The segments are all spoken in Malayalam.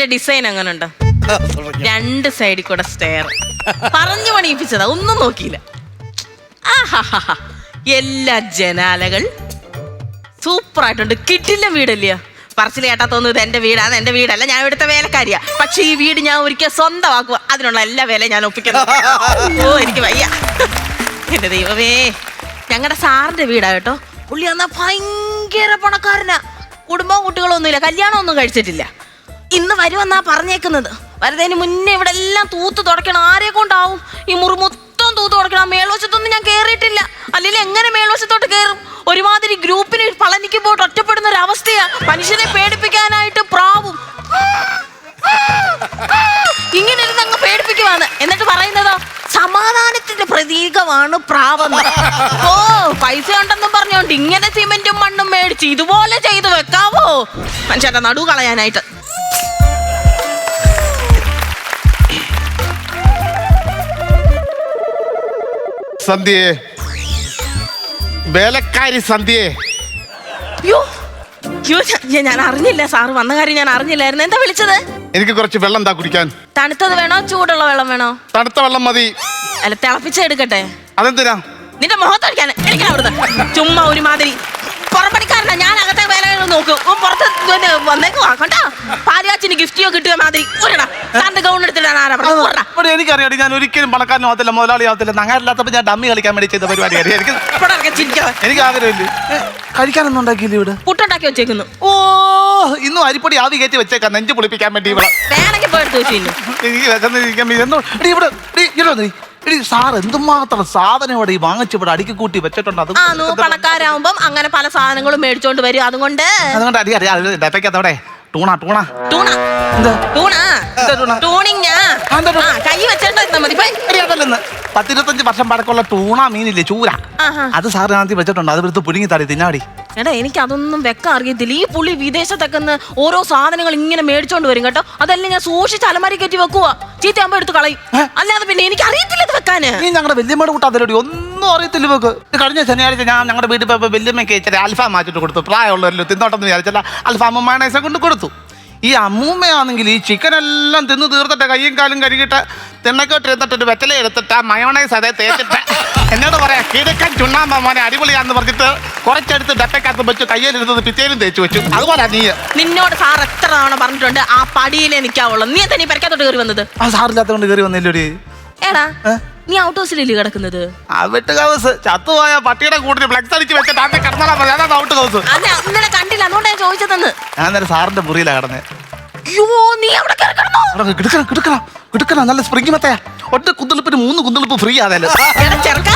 ഇതിന്റെ ഡിസൈൻ അങ്ങനെ ഉണ്ടോ രണ്ട് സൈഡിൽ കൂടെ സ്റ്റെയർ പറഞ്ഞു പണിയിപ്പിച്ചതാ ഒന്നും നോക്കിയില്ല. എല്ലാ ജനാലകൾ സൂപ്പർ ആയിട്ടുണ്ട് കിട്ടില്ല വീടല്ലയോ? പറച്ചിൽ കേട്ടാ തോന്നുന്നത് എന്റെ വീടാണ് എന്റെ വീടല്ല ഞാൻ ഇവിടുത്തെ വേലക്കാരിയാ. പക്ഷെ ഈ വീട് ഞാൻ ഒരിക്കൽ സ്വന്തമാക്കുക അതിനുള്ള എല്ലാ വേല ഞാൻ ഒപ്പിക്കുന്നു. ഓ എനിക്ക് വയ്യ. എന്റെ ദൈവമേ. ഞങ്ങളുടെ സാറിന്റെ വീടാ കേട്ടോ. പുള്ളി എന്നാ ഭയങ്കര പണക്കാരനാ. കുടുംബവും കുട്ടികളും ഒന്നുമില്ല കല്യാണം ഒന്നും കഴിച്ചിട്ടില്ല. ഇന്ന് വരുമെന്നാ പറഞ്ഞേക്കുന്നത്. വരുന്നതിന് മുന്നേ ഇവിടെ എല്ലാം തൂത്ത് തുടക്കണം ആരെ കൊണ്ടാവും? ഈ മുറി മൊത്തം തൂത്ത് തുടക്കണം മേൽവശത്തൊന്നും ഞാൻ കേറിയിട്ടില്ല. അല്ലെങ്കിൽ എങ്ങനെ മേൽവശത്തോട്ട് കയറും ഒരുമാതിരി ഗ്രൂപ്പിന് പളനിക്ക് പോയിട്ട് ഒറ്റപ്പെടുന്ന ഒരു അവസ്ഥയാ. മനുഷ്യനെ പേടിപ്പിക്കാനായിട്ട് പ്രാവും. ഇങ്ങനെ ഇരുന്ന് അങ്ങ് പേടിപ്പിക്കുവാണ്. എന്നിട്ട് പറയുന്നതോ സമാധാനത്തിന്റെ പ്രതീകമാണ് പ്രാവെന്ന്. ഓ പൈസ ഉണ്ടെന്നും പറഞ്ഞോണ്ട് ഇങ്ങനെ സിമെന്റും മണ്ണും മേടിച്ച് ഇതുപോലെ ചെയ്തു വെക്കാവോ? മനുഷ്യന്റെ നടു കളയാനായിട്ട്. സന്ധ്യയെ വേലക്കാരി സന്ധ്യയെ അയ്യോ യോ ഞാൻ- ഞാൻ അറിഞ്ഞില്ല സാറ് വന്ന കാര്യം ഞാൻ അറിഞ്ഞില്ലായിരുന്നു. എന്താ വിളിച്ചത്? എനിക്ക് കുറച്ച് വെള്ളം എന്താ കുടിക്കാൻ. തണുത്തത് വേണോ? ചൂടുള്ള വെള്ളം വേണോ? തണുത്ത വെള്ളം മതി. അല്ല തിളപ്പിച്ചെടുക്കട്ടെ അതെന്തിനാ? നിന്റെ മുഖത്തടിക്കാൻ എനിക്ക് അവിടുന്ന്. ചുമ്മാ ഒരുമാതിരി. പുറപ്പണിക്കാരനാ ഞാൻ അകത്തെ വേലകൾ നോക്കും. ഓ, പുറത്ത് വന്നേക്കുവാ കണ്ടാ? പാലുകാച്ചിന് ഗിഫ്റ്റിയോ കിട്ടിയ മാതിരി ഗൗൺ എടുത്തിട്ടാണ് എനിക്കറിയാം ഞാൻ ഒരിക്കലും പണക്കാരനും ആവത്തില്ല മുതലാളി ആവത്തില്ല നങ്ങാരില്ലാത്തപ്പോ ഞാൻ ഡമ്മി കളിക്കാൻ വേണ്ടി ചെയ്ത പരിപാടി എനിക്ക് എനിക്ക് ആഗ്രഹമില്ല കഴിക്കാനൊന്നും ഉണ്ടാക്കിയില്ല ഇവിടെ പുട്ടുണ്ടാക്കി വെച്ചേക്കുന്നു ഓ ഇന്നും അരിപ്പൊടി ആവി കയറ്റി വെച്ചേക്കാം നെഞ്ച് പൊളിപ്പിക്കാൻ വേണ്ടി ഇവിടെ വേണമെങ്കിൽ പോയി വെച്ചില്ല എനിക്ക് വിശന്നിരിക്കാൻ വയ്യ. എന്തോ ഇവിടെ ഇവിടെ എടി സാർ എന്തുമാത്രം സാധനം ഇവിടെ ഈ വാങ്ങിച്ച് ഇവിടെ അടുക്കി കൂട്ടി വെച്ചിട്ടുണ്ട് അത് പണക്കാരാവുമ്പം അങ്ങനെ പല സാധനങ്ങളും മേടിച്ചോണ്ട് വരും അതുകൊണ്ട് അതുകൊണ്ട് അടി അറിയാം ഡപ്പയ്ക്കകത്തവിടെ ടൂണ ടൂണ. ടൂണ. എന്താ? ടൂണ. എന്താ ടൂണ? ടൂണിങ് കൈ മതി. പത്തിരുപത്തഞ്ച് വർഷം പഴക്കമുള്ള ടൂണ മീനില്ലേ ചൂര. അത് ആദ്യം വെച്ചിട്ടുണ്ട്. അത് എടുത്ത് പുഴുങ്ങി തടി തിന്നാടി. എടാ എനിക്ക് അതൊന്നും വെക്കാൻ അറിയത്തില്ല. ഈ പുള്ളി വിദേശത്തൊക്കെ നിന്ന് ഓരോ സാധനങ്ങൾ ഇങ്ങനെ മേടിച്ചോണ്ട് വരും കേട്ടോ. അതെല്ലാം ഞാൻ സൂക്ഷിച്ച് അലമാരി കയറ്റി വെക്കുവാ. ചീത്തയാകുമ്പോ എടുത്ത് കളയും. അല്ലാതെ പിന്നെ എനിക്ക് അറിയത്തില്ല ഇത് വെക്കാന്. നീ ഞങ്ങളുടെ വല്യമ്മയുടെ അതിലൂടെ ഒന്നും അറിയത്തില്ല വെക്ക് കഴിഞ്ഞ ശനിയാഴ്ച ഞാൻ ഞങ്ങളുടെ വീട്ടിൽ പോയപ്പോൾ വല്യമ്മയ്ക്ക് ഇച്ചിരി അൽഫാം മാറ്റിട്ട് കൊടുത്തു. പ്രായമുള്ളവരല്ലോ തിന്നോട്ടെന്ന് വിചാരിച്ചല്ല അൽഫാമും മയണൈസ കൊണ്ട് കൊടുത്തു. ഈ അമ്മൂമ്മയാണെങ്കിൽ ഈ ചിക്കൻ എല്ലാം തിന്നു തീർത്തിട്ട് കയ്യും കാലും കഴുകിയിട്ട് തിണ്ണക്കോട്ട് ഇരുന്നിട്ട് ഒരു വെറ്റല എടുത്തിട്ട് ആ മയോണൈസ് അതേ തേച്ചിട്ട് എന്നോട് പറയാം കിടക്കൻ ചുണ്ണാമ്പ മോനെ അടിപൊളിയാന്ന് പറഞ്ഞിട്ട് കുറച്ചെടുത്ത് ഡപ്പക്കകത്ത് വെച്ചു കയ്യിലിരുന്നത് പിറ്റേലും തേച്ച് വെച്ചു. അതുപോലെ നീ. നിന്നോട് സാർ എത്ര തവണ പറഞ്ഞിട്ടുണ്ട് ആ പടിയിലേ നിൽക്കാവുള്ളൂ നീ എന്താ നീ പരിക്കാത്തോട്ട് കയറി വന്നത്? ആ സാറില്ലാത്തോണ്ട് കയറി വന്നില്ലൊരു ഏടാ? നീ ഔട്ട് ഹൗസിലല്ലേ കിടക്കുന്നത് ചത്തുപോയ പട്ടിയുടെ കൂട്ടിൽ ഫ്ലക്സ് അടിച്ച് വെച്ചിട്ട് അന്നെ കിടന്നാ മതി. അതാണ് ഔട്ട് ഹൗസ് ഇന്നലെ കണ്ടില്ല. അതുകൊണ്ട് ഞാൻ ചോദിച്ചതെന്ന്. ഞാൻ നേരെ സാറിന്റെ മുറിയിലാ കിടന്നത് അയ്യോ നീ അവിടെ കയറി കിടന്നോ? അവിടെ കിടക്കണം കിടക്കണം കിടക്കണം. നല്ല സ്പ്രിംഗ് മത്തയാ. ഒറ്റ കുന്തളിപ്പിന് മൂന്ന് കുന്തളിപ്പ് ഫ്രീ ആണല്ലോ എടാ ചെറുക്ക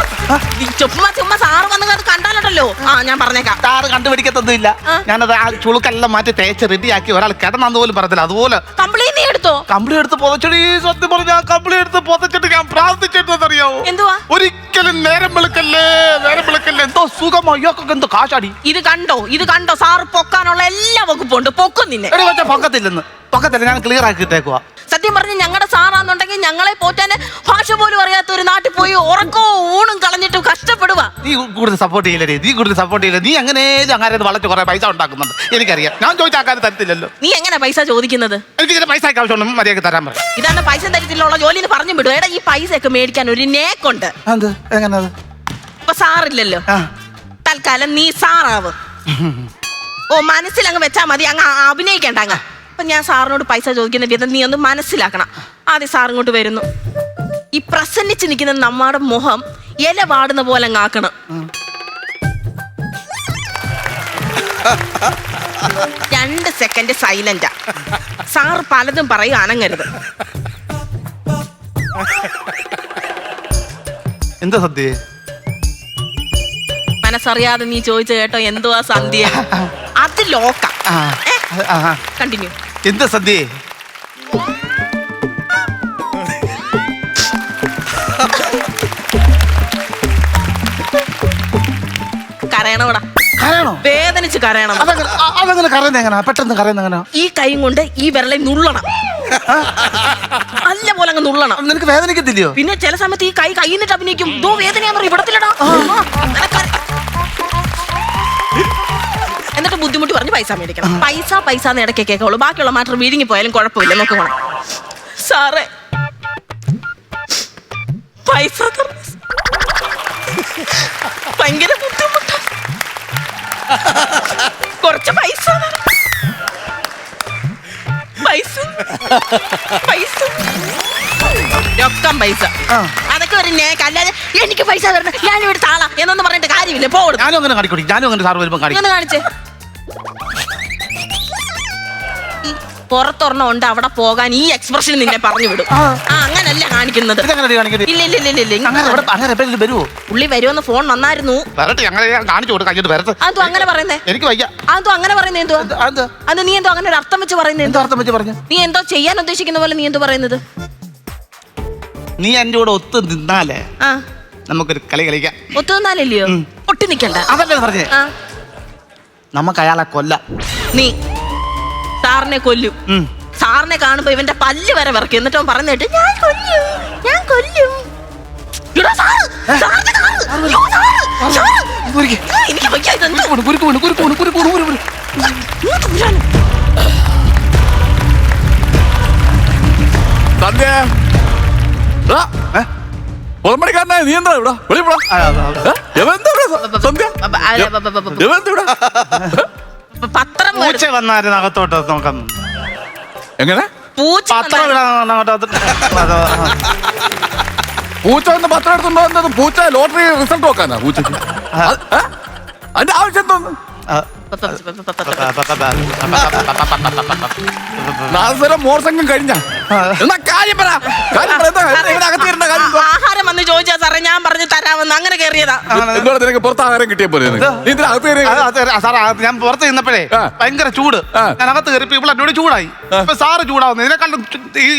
നീ ചുമ്മാ ചുമ്മാ സാറ് വന്നത് അത് കണ്ടാലുണ്ടല്ലോ. ആ ഞാൻ പറഞ്ഞേക്കാം. സാറ് കണ്ടുപിടിക്കത്തൊന്നുമില്ല. ഞാനത് ആ ചുളുക്കെല്ലാം മാറ്റി തേച്ച് റെഡിയാക്കി ഒരാൾ കിടന്നു പോലും പറഞ്ഞില്ല അതുപോലെ കംപ്ലൈന്റ് നീ എടുത്തോ? കമ്പിളി എടുത്ത് പൊതച്ചടി സത്യം പറഞ്ഞ കമ്പിളി എടുത്ത് പൊതച്ചിട്ട് ഞാൻ പ്രാർത്ഥിച്ചിട്ടെന്നറിയാവോ എന്തുവാ? ഒരിക്കലും നേരം വിളിക്കല്ലേ നേരം വിളിക്കല്ലേ. എന്തോ സുഖമോ അയ്യോക്കൊക്കെ എന്തോ കാശാടി. ഇത് കണ്ടോ? ഇത് കണ്ടോ? സാറ് പൊക്കാനുള്ള എല്ലാ വകുപ്പുണ്ട് പൊക്കും നിന്നെ. പൊക്കത്തില്ലെന്ന്. പൊക്കത്തില്ല ഞാൻ ക്ലിയർ ആക്കി ഇട്ടേക്കുവാ. സത്യം പറഞ്ഞ് ഞങ്ങളുടെ സാറാന്നുണ്ടെങ്കിൽ ഞങ്ങളെ പോറ്റാൻ ഭാഷ പോലും അറിയാത്ത ഒരു നാട്ടിൽ പോയി ഉറക്കവും ഊണും കളഞ്ഞിട്ട് കഷ്ടപ്പെടുക നീ കൂടുതൽ സപ്പോർട്ട് ചെയ്യില്ലേ നീ? കൂടുതൽ സപ്പോർട്ട് ചെയ്യില്ല? നീ അങ്ങനെ അങ്ങനെ വളച്ച് കുറെ പൈസ ഉണ്ടാക്കുന്നുണ്ട്? എനിക്കറിയാം. ഞാൻ ചോദിച്ച തരത്തില്ലല്ലോ. നീ എങ്ങനെ പൈസ ചോദിക്കുന്നത്? എനിക്ക് ഇതിന്റെ പൈസ ആവശ്യമുണ്ട് മര്യാദയ്ക്ക് തരാൻ പറ. ഇതാണ് പൈസ തരത്തിലുള്ള ജോലി പറഞ്ഞു വിടും എടാ ഈ പൈസ ഒക്കെ മേടിക്കാൻ ഒരു നേക്കുണ്ട്. അത് എങ്ങനെ ഇപ്പൊ സാറില്ലല്ലോ. തൽക്കാലം നീ സാറാവ്. ഓ മനസ്സിൽ അങ്ങ് വെച്ചാ മതി. അങ്ങ് അഭിനയിക്കണ്ട അങ്ങ്. അപ്പൊ ഞാൻ സാറിനോട് പൈസ ചോദിക്കുന്ന വിധം നീ ഒന്ന് മനസ്സിലാക്കണം. ആദ്യം സാർ ഇങ്ങോട്ട് വരുന്നു. ഈ പ്രസന്നിച്ച് നിൽക്കുന്ന നമ്മുടെ മുഖം ഇല വാടുന്ന പോലെ അങ്ങ് ആക്കണം. രണ്ട് സെക്കൻഡ് സൈലന്റാ സാർ പലതും പറയും അനങ്ങരുത്. എന്താ സദ്യ? മനസ്സറിയാതെ നീ ചോദിച്ചു കേട്ടോ എന്തുവാ സന്ധ്യ അത് ലോക്ക. കണ്ടിന്യൂ എന്താ സദ്യ? കരയണോടാ. കരയണോ? വേദനിച്ച് കരയണം. അതങ്ങനെ അ- കരയുന്ന എങ്ങനെ? പെട്ടെന്ന് കരയുന്ന എങ്ങനെ? ഈ കൈ കൊണ്ട് ഈ വിരളെ നുള്ളണം. നല്ല പോലെ അങ്ങ് നുള്ളണം. നിനക്ക് വേദനിക്കത്തില്ലയോ? പിന്നെ ചില സമയത്ത് ഈ കൈ കൈന്നിട്ട് അഭിനയിക്കും. ദോ വേദനയാന്ന് പറയും. ഇവിടത്തിലടാ എന്നിട്ട് ബുദ്ധിമുട്ട് പറഞ്ഞ് പൈസ മേടിക്കണം. പൈസ പൈസ എന്ന് ഇടയ്ക്ക് കേൾക്കുള്ളൂ. ബാക്കിയുള്ള മാറ്റർ വീഴുങ്ങി പോയാലും കുഴപ്പമില്ല. നമുക്ക് പോണം. സാറേ. പൈസ. ഭയങ്കര ബുദ്ധിമുട്ടാ. കുറച്ച് പൈസ. പൈസ. പൈസ. പൈസ. അതൊക്കെ ഒരു നേക്ക് അല്ലാതെ എനിക്ക് പൈസ തരണം. ഞാൻ ഇവിടെ താളാ. എന്നൊന്നും പറഞ്ഞിട്ട് കാര്യമില്ല. പോകും ഞാനും അങ്ങനെ കാണിക്കൂടി. ഞാനും അങ്ങനെ സാർ വരുമ്പോൾ കാണിക്കും. കാണിച്ചേ. പുറത്തൊരെണ്ണം ഉണ്ട് അവിടെ പോകാൻ ഈ എക്സ്പ്രഷൻ നിന്നെ പറഞ്ഞു വിടും. ആ. അങ്ങനല്ല കാണിക്കുന്നത്? ഇതെങ്ങനെ ഇല്ല ഇല്ല ഇല്ല ഇല്ല അങ്ങനെ ഇവിടെ അങ്ങനെ വരുമോ പുള്ളി വരുമെന്ന് ഫോൺ വന്നായിരുന്നു. വരട്ടെ അങ്ങനെ ഞാൻ കാണിച്ചു കൊടുക്കാം കഴിഞ്ഞിട്ട് വരട്ടെ. അതോ അങ്ങനെ പറയുന്നേ? എനിക്ക് വയ്യ. അതോ അങ്ങനെ പറയുന്നേ എന്തോ? എന്ത്- അത് അത് നീ എന്തോ അങ്ങനെ ഒരു അർത്ഥം വെച്ച് പറയുന്നേ എന്തോ എന്തോ? അർത്ഥം വെച്ച് പറഞ്ഞു? നീ എന്തോ ചെയ്യാൻ ഉദ്ദേശിക്കുന്ന പോലെ നീ എന്തോ പറയുന്നത്? നീ എന്റെ കൂടെ ഒത്തു നിന്നാലേ ആ. നമുക്കൊരു കളി കളിക്കാം. ഉം. ഒട്ടി നിക്കണ്ട. അതല്ലേ പറഞ്ഞേ? ആ. നമുക്ക് അയാളെ കൊല്ല. നീ സാറിനെ കൊല്ലും. സാറിനെ കാണുമ്പോ ഇവന്റെ പല്ല് വരെ വിറക്കും എന്നിട്ട് അവൻ പറഞ്ഞിട്ട് ഞാൻ കൊല്ലും ഞാൻ കൊല്ലും? പുറമണിക്കാരനായ നീ ഇവിടെ? ഇവിടെ? സന്ധ്യ? എന്താ ഇവിടെ? പൂച്ച. വന്നായിരുന്നു. അകത്തോട്ട്. നോക്കാം എങ്ങനെ? പൂച്ച പത്രം വന്നാ- ഇടാൻ അങ്ങോട്ട് അത് അത് പൂച്ച വന്ന് പത്രം എടുത്തുണ്ടോ എന്തത് പൂച്ച ലോട്ടറി റിസൾട്ട് നോക്കാനാ പൂച്ച? അത്, ഏ? അതിന്റെ ആവശ്യം എന്തോന്ന്? ആ. പ, പ, പ, പ, പ, പ. നാദസ്വരം മോർസംഗം കഴിഞ്ഞ. എന്നാ കാര്യം പറ. കാര്യം പറ. എന്താ? എന്താ ഇവിടെ പറഞ്ഞു അങ്ങനെ കയറിയതാ. എന്തുകൊണ്ട് നിനക്ക് പുറത്ത് ആഹാരം കിട്ടിയ പോലെ നിനക്ക്? നീ ഇതിന് അകത്ത് കയറി അത് അത് സാർ അത് ഞാൻ പുറത്ത് നിന്നപ്പോഴേ ആ. ഭയങ്കര ചൂട്. ആ. ഞാൻ അകത്ത് കയറിപ്പോ ഇവിടെ എന്നോട് ചൂടായി. ഇപ്പൊ സാറ് ചൂടാവുന്നു. ഇതിനെക്കാളും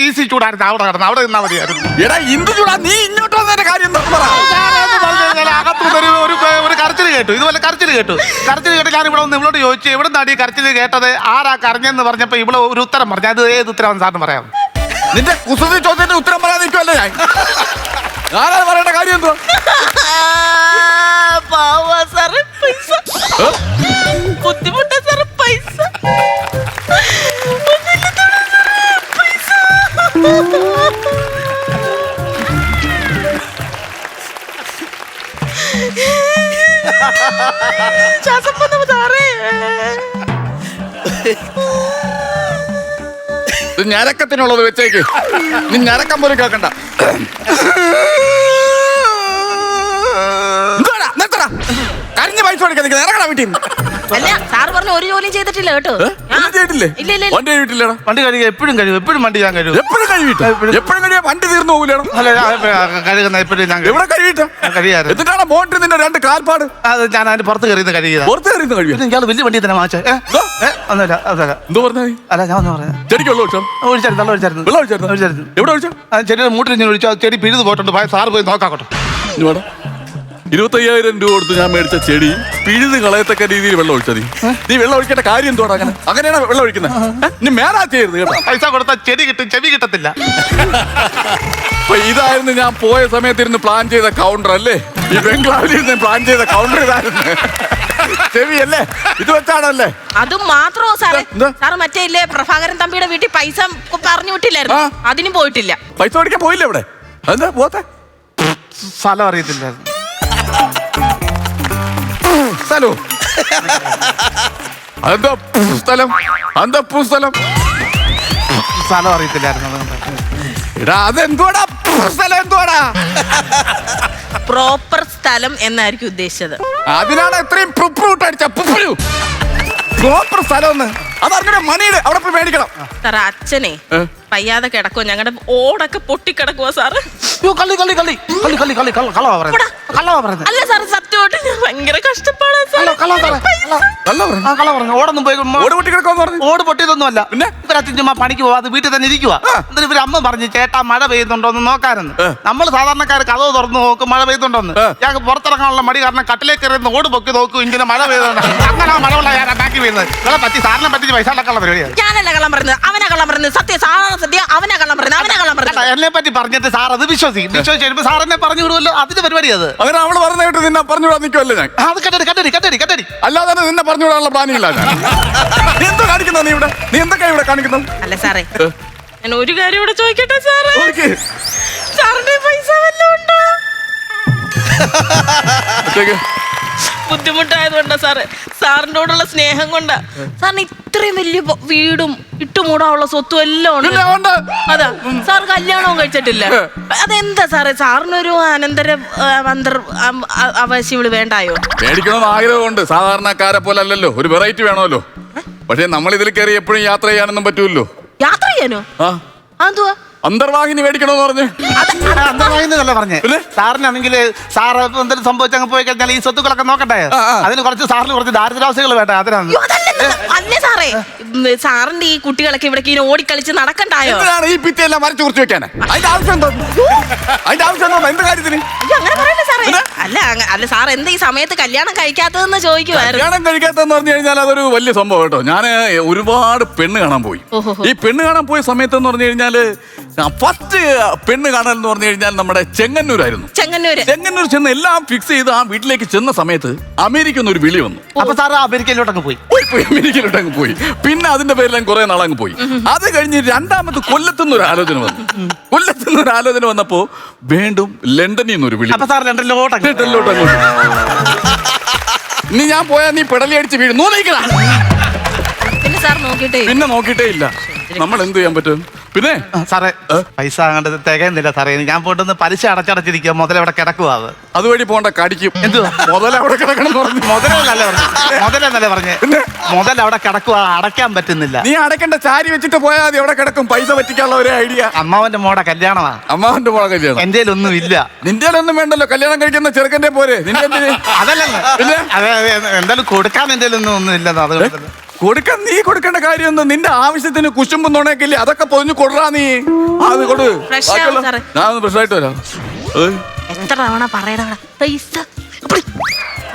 ഈസി ചൂടായിരുന്നു. അവിടെ കിടന്നു അവിടെ നിന്നാ മതിയായിരുന്നു. എടാ ചൂടാ. നീ ഇങ്ങോട്ട് വന്നതിന്റെ കാര്യം എന്താ പറ. ഞാനത് പറഞ്ഞു കഴിഞ്ഞാൽ അകത്തുനിന്ന് ഒരു ഒരു ഒരു കരച്ചിൽ കേട്ടു. ഇതുപോലെ കരച്ചിൽ കേട്ടു. കരച്ചിൽ കേട്ട് ഞാൻ ഇവിടെ ഒന്ന് ഇവളോട് ചോദിച്ചു എവിടെ നിന്നാണ് ഈ കരച്ചിൽ കേട്ടത്? ആരാ കരഞ്ഞെന്ന് പറഞ്ഞപ്പോ ഇവിടെ ഒരു ഉത്തരം പറഞ്ഞു. അത് ഏത് ഉത്തരം സാറിന് പറയാം നിന്റെ കുസൃതി ചോദ്യത്തിന് ഉത്തരം പറയാൻ നിൽക്കുമല്ലേ ഞാൻ? ഞാനത് പറയേണ്ട കാര്യം എന്തോ? ഇത് ഞരക്കത്തിനുള്ളത് വെച്ചേക്ക് നീ ഞരക്കം പോലും കേൾക്കണ്ട? നിർത്തടാ. കരഞ്ഞ് പൈസ കൊടുക്കാൻ നിൽക്കുന്നത്. വീട്ടിൽ അല്ല സാർ പറഞ്ഞ ഒരു ജോലിയും ചെയ്തിട്ടില്ല കേട്ടോ. ഏ? ഒന്നും ചെയ്തിട്ടില്ലേ? ഇല്ല ഇല്ല ഇല്ല. വണ്ടി കഴിവിട്ടില്ലടാ വണ്ടി കഴുകുക എപ്പോഴും കഴിയും എപ്പോഴും വണ്ടി ഞാൻ കഴുകും. എപ്പോഴും കഴിവിട്ട് എപ്പോഴും. കഴിയാ വണ്ടി തീർന്നു അല്ല ഞാൻ കഴുകുന്ന എപ്പോഴും ഞാൻ കഴുകും. എവിടെ കഴിവിട്ട കഴിയാറ് എന്നിട്ടാണ് മോട്ടിൽ നിന്റെ രണ്ട് കാൽപ്പാട്? അത് ഞാൻ അതിന്റെ പുറത്ത് കയറിയത് കഴുകിയതാ. പുറത്ത് കയറിയുന്ന കഴിയാ പിന്നെ ഇയാൾ വലിയ വണ്ടി തന്നെ വാങ്ങിച്ചേ ഏ? എന്തോ? ഏ? ഒന്നുമില്ല അതല്ല എന്തോ പറഞ്ഞാ? നീ അല്ല ഞാൻ ഒന്ന് പറയാം ചെടിക്കുള്ള ഒഴിച്ചോ? ഒഴിച്ചായിരുന്നു വെള്ളം ഒഴിച്ചായിരുന്നു. വെള്ളം ഒഴിച്ചായിരുന്നോ? ഒഴിച്ചായിരുന്നു. എവിടെ ഒഴിച്ചോ? ആ ചെടിയുടെ മൂട്ടിൽ ഞാൻ ഒഴിച്ചു. ആ ചെടി പിഴുത് പോയിട്ടുണ്ട്. പോയ സാറ് പോയി നോക്കാക്കോട്ടെ ഇനി വേണം. ഇരുപത്തയ്യായിരം രൂപ കൊടുത്ത് ഞാൻ മേടിച്ച ചെടി പിഴുത് കളയത്തക്ക രീതിയിൽ വെള്ളം ഒഴിച്ചതി നീ. വെള്ളം ഒഴിക്കേണ്ട കാര്യം എന്തോടാ അങ്ങനെ? അങ്ങനെയാണ് വെള്ളം ഒഴിക്കുന്നത് നീ മേലാ ചെയ്യരുത് കേട്ടോ. പൈസ കൊടുത്താൽ ചെടി കിട്ടും ചെവി കിട്ടത്തില്ല. അപ്പൊ ഇതായിരുന്നു ഞാൻ പോയ സമയത്ത് ഇരുന്ന് പ്ലാൻ ചെയ്ത കൗണ്ടർ അല്ലേ? ഈ ബംഗ്ലാവിൽ ഇരുന്ന് പ്ലാൻ ചെയ്ത കൗണ്ടർ ഇതായിരുന്നു. ചെവി അല്ലേ ഇത് വെച്ചാണല്ലേ? അതും മാത്രമോ സാറേ. മറ്റേ ഇല്ലേ പ്രഭാകരൻ തമ്പിയുടെ വീട്ടിൽ പൈസ പറഞ്ഞു വിട്ടില്ലായിരുന്നു. അതിനും പോയിട്ടില്ല. പൈസ മേടിക്കാൻ പോയില്ലേ ഇവിടെ? എന്താ പോത്തെ? സ്ഥലം അറിയത്തില്ലായിരുന്നു. സ്ഥലോ? അതെന്താ സ്ഥലം? എന്താ സ്ഥലം? സ്ഥലം അറിയത്തില്ലായിരുന്നു. എടാ അതെന്തുവാടാ? സ്ഥലം എന്തോടാ പ്രോപ്പർ സ്ഥലം എന്നായിരിക്കും ഉദ്ദേശിച്ചത്. അതിനാണ് ഇത്രയും പ്രിപ്രൂട്ട് അടിച്ച പ്രോപ്പർ സ്ഥലം ഒന്ന് അതറിഞ്ഞ മണിയുടെ അവിടെ പോയി മേടിക്കണം. സാറേ അച്ഛനെ? പയ്യാതെ കിടക്കുവോ? ഞങ്ങളുടെ ഓടൊക്കെ പൊട്ടിക്കിടക്കുവോ സാറ്? കള്ളി കള്ളി കള്ളി. കള്ളി കള്ളി കള്ളി. കള്ള കള്ളവാ പറയുന്നത്. കള്ളവാ പറയുന്നത്. അല്ല സാറ് സത്യമായിട്ട് ഞാൻ ഭയങ്കര കഷ്ടപ്പാടാണ് പറഞ്ഞു? ഓടൊന്നും പോയി ഓട് പൊട്ടി കിടക്കുമെന്ന് പറഞ്ഞു? ഓട് പൊട്ടിയതൊന്നും അല്ല പിന്നെ? ഇവരച്ഛൻ ചുമ്മാ പണിക്ക് പോവാതെ വീട്ടിൽ തന്നെ ഇരിക്കുക എന്നിട്ട് ഇവർ അമ്മ പറഞ്ഞു ചേട്ടാ മഴ പെയ്യുന്നുണ്ടോ എന്ന് നോക്കാനെന്ന്. നമ്മൾ സാധാരണക്കാർ കഥ തുറന്ന് നോക്കും മഴ പെയ്യുന്നുണ്ടോന്ന് ഞങ്ങൾക്ക് പുറത്തിറങ്ങാനുള്ള മടി കാരണം കട്ടിലേക്ക് എറിയുന്ന ഓട് പൊക്കി നോക്കൂ ഇങ്ങനെ മഴ പെയ്യുന്നുണ്ട് അങ്ങനെ ആ മഴ ഞാൻ ബാക്കി വീഴുന്നത് നിങ്ങളെ പറ്റി സാറിനെ പറ്റി പൈസ ഉണ്ടാക്കാനുള്ള പരിപാടിയാണ് ഞാനല്ല കള്ളം പറയുന്നത്. അവനെ കള്ളം പറയുന്നത്. സത്യം സാറാണ് സത്യം അവനെ കള്ളം പറയുന്നത്. അവനെ കള്ളം പറയുന്നത്. എന്നെ പറ്റി പറഞ്ഞിട്ട് സാർ അത് വിശ്വസിക്കും. വിശ്വസിച്ച് സാർ എന്നെ പറഞ്ഞു വിടുമല്ലോ. അതിന്റെ പരിപാടി അത്. അങ്ങനെ അവൾ പറഞ്ഞ കേട്ട് നിന്നെ പറഞ്ഞുവിടാൻ നിൽക്കുമല്ലേ ഞാൻ? ആ, അത് കട്ടടി കട്ടടി കട്ടടി കട്ടടി അല്ലാതെ തന്നെ നിന്നെ പറഞ്ഞുവിടാനുള്ള പ്ലാനിങ് ഇല്ല ഞാൻ. നീ എന്താ കാണിക്കുന്നത് നീ ഇവിടെ? നീ എന്തൊക്കെയാ ഇവിടെ കാണിക്കുന്നത്? അല്ല സാറേ. ഞാൻ ഒരു കാര്യം ഇവിടെ ചോദിക്കട്ടെ സാറേ? ചോദിക്ക്. സാറിന്റെ പൈസ വല്ലതും ഉണ്ടോ. ബുദ്ധിമുട്ടായതുകൊണ്ടാ സാറ്. സാറിനോടുള്ള സ്നേഹം കൊണ്ടാ. സാറിന് ഇത്രയും വലിയ വീടും ഇട്ടുമൂടാനുള്ള സ്വത്തും എല്ലാം ഉണ്ട്. അതാ. സാർ കല്യാണവും കഴിച്ചിട്ടില്ല. അതെന്താ സാറേ? സാറിനൊരു അനന്തര അന്തർ അം- അ- അവകാശികൾ വേണ്ടായോ? മേടിക്കണമെന്ന് ആഗ്രഹമുണ്ട്. സാധാരണക്കാരെ പോലെ അല്ലല്ലോ. ഒരു വെറൈറ്റി വേണമല്ലോ. പക്ഷെ നമ്മൾ ഇതിൽ കയറി എപ്പോഴും യാത്ര ചെയ്യാനൊന്നും പറ്റൂല്ലോ. യാത്ര ചെയ്യാനോ? ആ എന്തുവാ? അന്തർവാഹിനി മേടിക്കണമെന്ന് പറഞ്ഞ്. അന്തമായിന്നല്ല പറഞ്ഞേ? സാറിനാണെങ്കിൽ സാറ് എന്തെങ്കിലും സംഭവിച്ചു അങ്ങ് പോയി കഴിഞ്ഞാൽ ഈ സ്വത്തുക്കളൊക്കെ നോക്കട്ടെ. അതിന് കുറച്ച് സാറിന് കുറച്ച് ദാരിദ്രാവസ്ഥകൾ വേണ്ട അതിനാണ് സാറേ? സാറിന്റെ ഈ കുട്ടികളൊക്കെ ഇവിടെ ഇങ്ങനെ ഓടിക്കളിച്ച് നടക്കണ്ടായോ? ഈ ഭിത്തിയെല്ലാം വരച്ചു കുറിച്ച് വെക്കാന്? അതിന്റെ ആവശ്യം എന്തോ? അതിന്റെ ആവശ്യം എന്തോ? എന്ത് കാര്യത്തിന്? അയ്യോ, അങ്ങനെ പറയല്ലേ സാറേ. അല്ല അല്ല സാർ എന്താ ഈ സമയത്ത് കല്യാണം കഴിക്കാത്തതെന്ന് ചോദിക്കുവായിരുന്നു? കല്യാണം കഴിക്കാത്തതെന്ന് പറഞ്ഞു കഴിഞ്ഞാൽ അതൊരു വലിയ സംഭവം കേട്ടോ. ഞാൻ ഒരുപാട് പെണ്ണ് കാണാൻ പോയി. ഈ പെണ്ണ് കാണാൻ പോയ സമയത്ത് എന്ന് പറഞ്ഞു കഴിഞ്ഞാൽ ഫസ്റ്റ് പെണ്ണ് കാണൽ എന്ന് പറഞ്ഞു കഴിഞ്ഞാൽ നമ്മുടെ ചെങ്ങന്നൂരായിരുന്നു. ചെങ്ങന്നൂര്. ചെങ്ങന്നൂർ ചെന്ന് എല്ലാം ഫിക്സ് ചെയ്ത് ആ വീട്ടിലേക്ക് ചെന്ന സമയത്ത് അമേരിക്ക ഒരു വിളി വന്നു. അപ്പൊ സാറ് അമേരിക്കയിലോട്ടങ്ങ് പോയി. പോയി പോയി അമേരിക്കയിലോട്ട് അങ്ങ് പോയി. പിന്നെ അതിന്റെ പേരിൽ കുറെ നാളങ്ങ് പോയി. അത് കഴിഞ്ഞ് രണ്ടാമത് കൊല്ലത്തുനിന്ന് ഒരു ആലോചന വന്നു. കൊല്ലത്തുനിന്ന് ഒരു ആലോചന വന്നപ്പോ വീണ്ടും ലണ്ടനിൽ നിന്ന് ഒരു വിളി അപ്പൊ സാർ രണ്ടിലോട്ടങ്ങ് ലണ്ടനിലോട്ട് അങ്ങോട്ട് ഇനി ഞാൻ പോയാ നീ പെടലി അടിച്ച് വീഴും. നൂന്നിക്കണ പിന്നെ സാർ നോക്കിട്ടേ പിന്നെ നോക്കിയിട്ടേ ഇല്ല. നമ്മൾ എന്ത് ചെയ്യാൻ പറ്റും? പിന്നെ? സാറേ പൈസ അങ്ങോട്ട് തികയുന്നില്ല സാറേ. ഞാൻ പോയിട്ടൊന്ന് പലിശ അടച്ചടച്ചിരിക്കുക മുതൽ ഇവിടെ കിടക്കുക അത്? അതുവഴി പോണ്ട കടിക്കും. എന്തുവാ? മുതൽ അവിടെ കിടക്കണം എന്ന് പറഞ്ഞു. മുതലെന്നല്ല പറഞ്ഞു? മുതലെന്നല്ലേ പറഞ്ഞേ? പിന്നെ? മുതൽ അവിടെ കിടക്കുക അടയ്ക്കാൻ പറ്റുന്നില്ല. നീ അടയ്ക്കേണ്ട ചാരി വെച്ചിട്ട് പോയാൽ മതി. എവിടെ കിടക്കും? പൈസ പറ്റിക്കാനുള്ള ഒരു ഐഡിയ. അമ്മാവന്റെ മോടെ കല്യാണമാ. അമ്മാവന്റെ മോളെ കല്യാണം. എന്റെ ഒന്നും ഇല്ല. നിന്റെ ഒന്നും വേണ്ടല്ലോ. കല്യാണം കഴിക്കുന്ന ചെറുക്കന്റെ പോരെ. നിന്റെ അതല്ല അതെ അതെ. എന്തായാലും കൊടുക്കാൻ എന്റെ ഒന്നും ഒന്നും ഇല്ലെന്ന് അതുകൊണ്ട് കൊടുക്കാൻ നീ കൊടുക്കേണ്ട കാര്യം നിന്റെ ആവശ്യത്തിന് കുശുമ്പും നുണയൊക്കെ അതൊക്കെ പൊതിഞ്ഞു കൊടുറാ നീ. ആ, അത് കൊടു. ഞാൻ ഫ്രഷായിട്ട് ഫ്രഷ് ആയിട്ട് വരാം. എത്ര തവണ പറയണ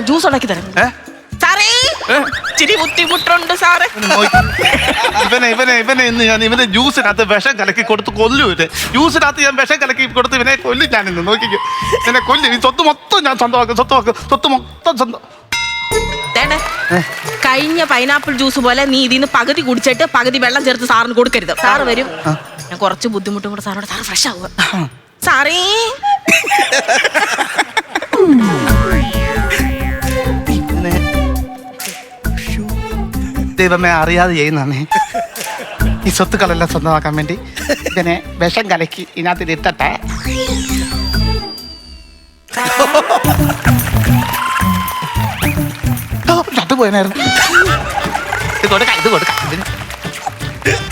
ജ്യൂസ് ഉണ്ടാക്കി തരാം? ഇച്ചിരി ബുദ്ധിമുട്ടുണ്ട് സാറേ. ഇവനെ ഇവനെ ഇവനെ ഇന്ന് ഞാൻ ഇവനെ ജ്യൂസിനകത്ത് വിഷം കലക്കി കൊടുത്ത് കൊല്ലു ഇവനെ ജ്യൂസിനകത്ത് ഞാൻ വിഷം കലക്കി കൊടുത്ത് ഇവനെ കൊല്ലും ഞാൻ ഇന്ന് നോക്കിക്കോ. ഇവനെ കൊല്ലും. ഈ സ്വത്ത് മൊത്തം ഞാൻ സ്വന്തമാക്കും. സ്വന്തമാക്കും സ്വത്ത് മൊത്തം സ്വന്തം ദേണ്ടേ കഴിഞ്ഞ പൈനാപ്പിൾ ജ്യൂസ് പോലെ നീ ഇതിന്ന് പകുതി കുടിച്ചിട്ട് പകുതി വെള്ളം ചേർത്ത് സാറിന് കൊടുക്കരുത്. സാറ് വരും. ഞാൻ കുറച്ച് ബുദ്ധിമുട്ടും കൂടെ സാറോട് സാറ് ഫ്രഷ് ആവുക. സാറേ. ദൈവമേ അറിയാതെ ചെയ്യുന്നേ ഈ സ്വത്തുക്കളെല്ലാം സ്വന്തമാക്കാൻ വേണ്ടി ഇതിനെ വിഷം കലക്കി ഇതിനകത്ത് ഇട്ടട്ടെ. പോയനായിരുന്നു. ഇത് കൊടുക്കാം ഇത് കൊടുക്കാം. ഇതിന്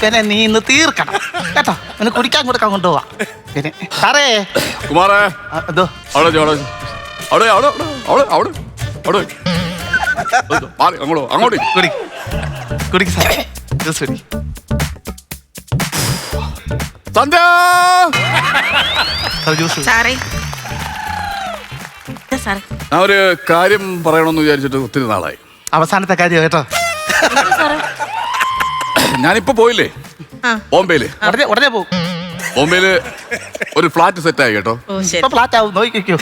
പിന്നെ നീ ഇന്ന് തീർക്കണം. കേട്ടോ? പിന്നെ കുടിക്കാൻ കൊടുക്കാൻ കൊണ്ടുപോവാ. പിന്നെ സാറേ. കുമാറേ. ആ, എന്തോ? അവിടെ വെച്ച്, അവിടെ വെച്ച്. അവിടെ അവിടെ അവിടെ അവിടെ അവിടെ വെച്ച്. അത് മാറി, അങ്ങോട്ട് പോ, അങ്ങോട്ട് ഇരി. കുടി. കുടിക്ക് സാറേ. ജ്യൂസ് കുടി. സന്ധ്യ! സാർ ജ്യൂസ് സാറേ. എന്താ സാറേ. ഞാൻ ഒരു കാര്യം പറയണമെന്ന് വിചാരിച്ചിട്ട് ഒത്തിരി നാളായി. അവസാനത്തെ കാര്യം കേട്ടോ. ഞാനിപ്പോ പോയില്ലേ? ആ. ബോംബെയിൽ. ഉടനെ ഉടനെ പോകും ബോംബെയിൽ ഒരു ഫ്ലാറ്റ് സെറ്റ് ആയി കേട്ടോ. ഓ ശരി. ഇപ്പൊ ഫ്ലാറ്റ് ആവും നോക്കിക്കോ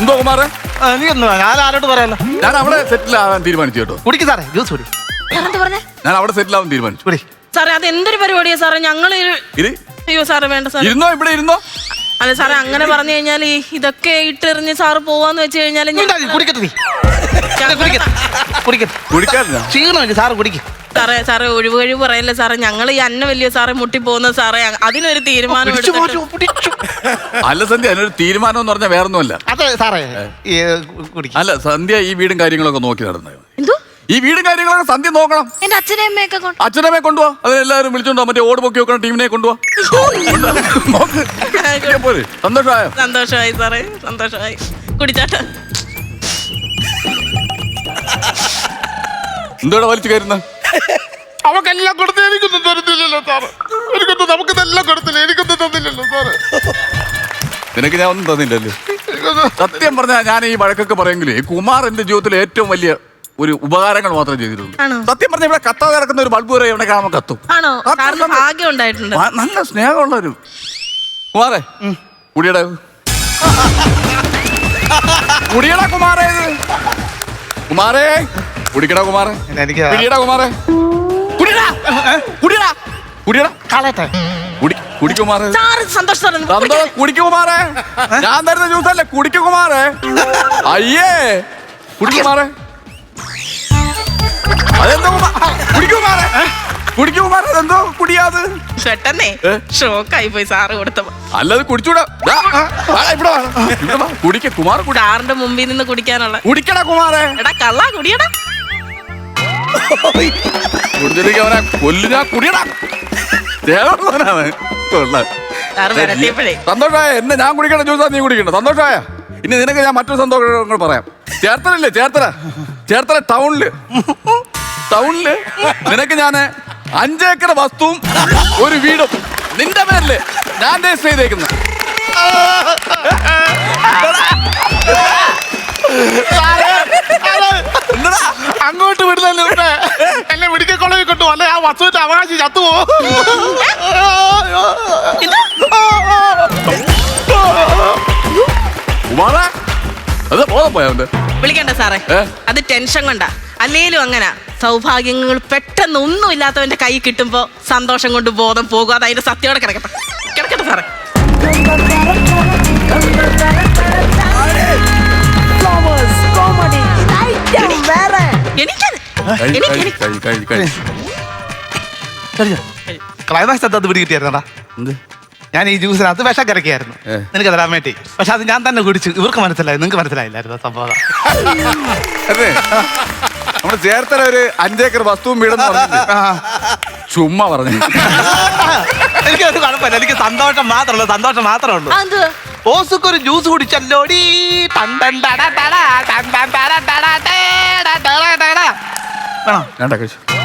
എന്തോ കുമാറെ ആ, നീ ഒന്ന് ഞാൻ ആരോട് പറയാലോ ഞാൻ അവിടെ സെറ്റിൽ ആവാൻ തീരുമാനിച്ചു കേട്ടോ. കുടിക്ക് സാറേ ജ്യൂസ് കുടി. എന്താ പറഞ്ഞേ? ഞാൻ അവിടെ സെറ്റിൽ ആവാൻ തീരുമാനിച്ചു. കുടി. സാറേ അത് എന്തൊരു പരിപാടിയാ സാറേ? ഞങ്ങൾ ഇരി അയ്യോ സാറേ വേണ്ട സാറേ. ഇരുന്നോ ഇവിടെ ഇരുന്നോ? അല്ല സാറേ അങ്ങനെ പറഞ്ഞു കഴിഞ്ഞാൽ ഇതൊക്കെ ഇട്ടെറിഞ്ഞ് സാറ് പോവാന്ന് വെച്ച് കഴിഞ്ഞാൽ കുടിക്കട്ടെ നീ. ക്ഷീണമില്ല. സാറ് കുടിക്കും. സാറേ സാറേ ഒഴിവ് കഴിവ് പറയല്ലേ സാറേ? ഞങ്ങൾ ഈ അന്ന വലിയ സാറേ മുട്ടി പോകുന്ന സാറേ അതിനൊരു തീരുമാനം. അല്ല സന്ധ്യ അതിനൊരു തീരുമാനം എന്ന് പറഞ്ഞാൽ വേറൊന്നുമല്ല. അതെ സാറേ. കുടിക്ക്. അല്ല സന്ധ്യ ഈ വീടും കാര്യങ്ങളൊക്കെ നോക്കി നടന്നത് എന്തോ? ഈ വീടും കാര്യങ്ങളൊക്കെ സന്ധ്യ നോക്കണം. എന്റെ അച്ഛനെ അമ്മയൊക്കെ കൊണ്ട് അച്ഛനമ്മയെ കൊണ്ടുപോവാ അതിനെല്ലാരും വിളിച്ചോണ്ടോ മറ്റേ ഓട് പൊക്കി വെക്കണം ടീമിനെ കൊണ്ടുപോവാ. സന്തോഷമായോ? സന്തോഷമായി സാറേ സന്തോഷമായി. കുടിച്ചാട്ടെ. എന്തോടെ വലിച്ചു കയറുന്നത് അവക്കെല്ലാം കൊടുത്ത് എനിക്കൊന്നും തരുന്നില്ലല്ലോ സാറ്. എനിക്കൊന്നും നമുക്ക് ഇതെല്ലാം കൊടുത്തില്ല? എനിക്കൊന്നും തന്നില്ലല്ലോ സാറ്. നിനക്ക് ഞാൻ ഒന്നും തന്നില്ലല്ലോ. സത്യം പറഞ്ഞാൽ ഞാൻ ഈ വഴക്കൊക്കെ പറയുമെങ്കിൽ ഈ കുമാർ എന്റെ ജീവിതത്തിൽ ഏറ്റവും വലിയ ഒരു ഉപകാരങ്ങൾ മാത്രം ചെയ്തിട്ടുള്ളൂ. സത്യം പറഞ്ഞ ഇവിടെ കത്താതെ കിടക്കുന്ന ഒരു ബൾബ് വരെ ഇവിടെ കാണാൻ കത്തും. നല്ല സ്നേഹമുള്ള ഒരു കുമാറേ കുടിയട കുടിയട കുമാറേ ഇത്. കുമാരേ കുമാറേ. കുമാരേ എനിക്ക് കുടിയടാ കുമാറേ. കുടിയടാ കുടിയട കുടിയട കളയട്ടെ. കുടി കുടിക്കുമാറേ ചാറ് സന്തോഷം സന്തോഷം കുടിക്കുമാറേ ഞാൻ തരുന്ന ജ്യൂസ് അല്ലേ? കുടിക്കുമാറേ അയ്യേ. കുടിക്കുമാറേ അതെന്തോ കുമാ- കുടിക്കുമാറേ കുടിക്കുമാറേ അതെന്തോ കുടിയാത്? ചേട്ടനെ? ഷോക്കായി പോയി സാറ് കൊടുത്തപ്പോ. അല്ലത് കുടിച്ചൂടാ. കുടിക്ക കുമാർ കുടി. സാറിന്റെ മുമ്പിൽ നിന്ന് കുടിക്കാനുള്ള. കുടിക്കടാ കുമാറേ. എടാ കള്ളാ കുടിയടാ. കുടിച്ചിരിക്കും അവനെ കൊല്ലിനാ കുടിയടാ. ദേവനാണ് സാറ് സന്തോഷമായ എന്നെ ഞാൻ കുടിക്കണ ജ്യൂസാ നീ കുടിക്കണ്ട സന്തോഷമായ ഇനി നിനക്ക് ഞാൻ മറ്റൊരു സന്തോഷങ്ങൾ പറയാം. ചേർത്തലല്ലേ ചേർത്തല? ചേർത്തല ടൗണിൽ. ടൗണിൽ നിനക്ക് ഞാൻ അഞ്ചേക്കർ വസ്തുവും ഒരു വീടും നിന്റെ പേരിൽ ഞാൻ രജിസ്റ്റർ ചെയ്തേക്കുന്നു. എന്നടാ വസ്തുവിന്റെ അവകാശി ചത്തുവോ ഉമാറ അത് ബോധം പോയ അവന്റെ വിളിക്കണ്ട സാറേ. ഏ? അത് ടെൻഷൻ കൊണ്ടാ. അല്ലേലും അങ്ങനെ. സൗഭാഗ്യങ്ങൾ പെട്ടെന്ന് ഒന്നും ഇല്ലാത്തവന്റെ കൈ കിട്ടുമ്പോ സന്തോഷം കൊണ്ട് ബോധം പോകും. അത് അതിന്റെ സത്യോടെ കിടക്കട്ടെ. കിടക്കട്ടെ സാറേ. എനിക്കത്. കഴി, എനിക്ക് കഴി, എനിക്ക് കഴി, കഴി, കഴി. ക്ലൈമാക്സ് അത് പിടി കിട്ടിയായിരുന്നടാ എന്ത്? ഞാൻ ഈ ജ്യൂസിനകത്ത് വിഷം കരക്കിയായിരുന്നു. നിനക്ക് തരാൻ വേണ്ടി. പക്ഷെ അത് ഞാൻ തന്നെ കുടിച്ചു. ഇവർക്ക് മനസ്സിലായി. നിങ്ങൾക്ക് മനസ്സിലായില്ലായിരുന്നു സംഭവം. അതെ. നമ്മുടെ ചേർത്തല ഒരു അഞ്ചേക്കർ വസ്തുവും വീടും ചുമ്മാ പറഞ്ഞു. എനിക്ക് ഒരു കുഴപ്പമില്ല. എനിക്ക് സന്തോഷം മാത്രമേ ഉള്ളൂ. സന്തോഷം മാത്രമേ ഉള്ളൂ. അത് ഓസുക്ക് ഒരു ജ്യൂസ് കുടിച്ചല്ലോടി. ടട. വേണോ? വേണ്ട കഴിച്ചു.